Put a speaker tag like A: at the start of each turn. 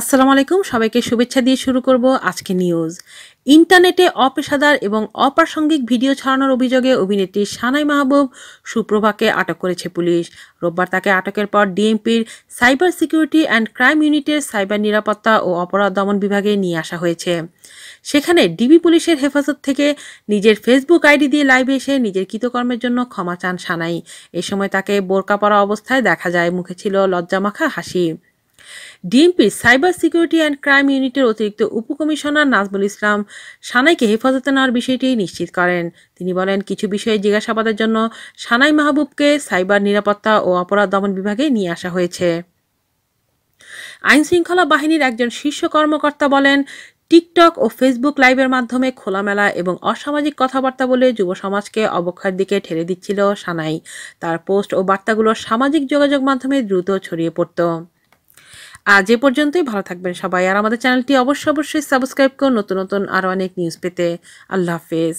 A: আসসালামু আলাইকুম সবাইকে শুভেচ্ছা দিয়ে শুরু করব আজকে নিউজ। ইন্টারনেটে অপেশাদার এবং অপ্রাসঙ্গিক ভিডিও ছড়ানোর অভিযোগে অভিনেত্রী সানাই মাহবুব সুপ্রভাকে আটক করেছে পুলিশ। রোববার তাকে আটকের পর ডিএমপির সাইবার সিকিউরিটি অ্যান্ড ক্রাইম ইউনিটের সাইবার নিরাপত্তা ও অপরাধ দমন বিভাগে নিয়ে আসা হয়েছে। সেখানে ডিবি পুলিশের হেফাজত থেকে নিজের ফেসবুক আইডি দিয়ে লাইভে এসে নিজের কৃতকর্মের জন্য ক্ষমা চান সানাই। এ সময় তাকে বোরকা পরা অবস্থায় দেখা যায়, মুখে ছিল লজ্জামাখা হাসি। ডিএমপির সাইবার সিকিউরিটি অ্যান্ড ক্রাইম ইউনিটের অতিরিক্ত উপকমিশনার নাজমুল ইসলাম সানাইকে হেফাজতে নেওয়ার বিষয়টি নিশ্চিত করেন। তিনি বলেন, কিছু বিষয়ে জিজ্ঞাসাবাদের জন্য সানাই মাহবুবকে সাইবার নিরাপত্তা ও অপরাধ দমন বিভাগে নিয়ে আসা হয়েছে। আইন শৃঙ্খলা বাহিনীর একজন শীর্ষ কর্মকর্তা বলেন, টিকটক ও ফেসবুক লাইভের মাধ্যমে খোলামেলা এবং অসামাজিক কথাবার্তা বলে যুব সমাজকে অবক্ষয়ের দিকে ঠেলে দিচ্ছিল সানাই। তার পোস্ট ও বার্তাগুলো সামাজিক যোগাযোগ মাধ্যমে দ্রুত ছড়িয়ে পড়ত। আজ এ পর্যন্তই, ভালো থাকবেন সবাই, আর আমাদের চ্যানেলটি অবশ্যই অবশ্যই সাবস্ক্রাইব করুন, নতুন নতুন আরও অনেক নিউজ পেতে। আল্লাহ হাফেজ।